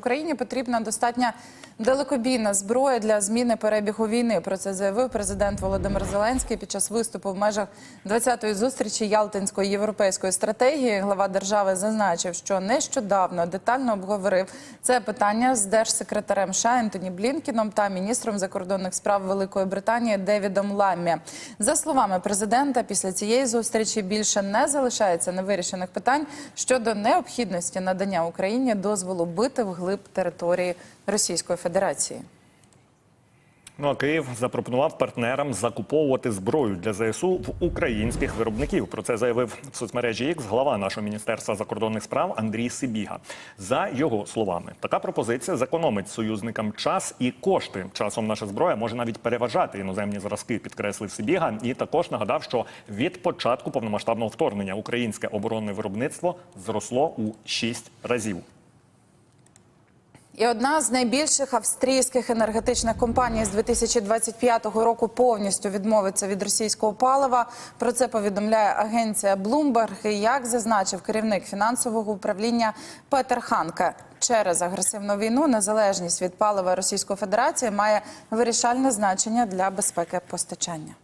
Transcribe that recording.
Україні потрібна достатня далекобійна зброя для зміни перебігу війни. Про це заявив президент Володимир Зеленський під час виступу в межах 20-ї зустрічі Ялтинської європейської стратегії. Глава держави зазначив, що нещодавно детально обговорив це питання з держсекретарем США Ентоні Блінкіном та міністром закордонних справ Великої Британії Девідом Ламмі. За словами президента, після цієї зустрічі більше не залишається невирішених питань щодо необхідності надання Україні дозволу бити вглиб території Російської Федерації. Ну а Київ запропонував партнерам закуповувати зброю для ЗСУ в українських виробників. Про це заявив в соцмережі X глава нашого міністерства закордонних справ Андрій Сибіга. За його словами, така пропозиція зекономить союзникам час і кошти. Часом наша зброя може навіть переважати іноземні зразки, підкреслив Сибіга. І також нагадав, що від початку повномасштабного вторгнення українське оборонне виробництво зросло у шість разів. І одна з найбільших австрійських енергетичних компаній з 2025 року повністю відмовиться від російського палива. Про це повідомляє агенція Bloomberg. Як зазначив керівник фінансового управління Петер Ханке, через агресивну війну незалежність від палива Російської Федерації має вирішальне значення для безпеки постачання.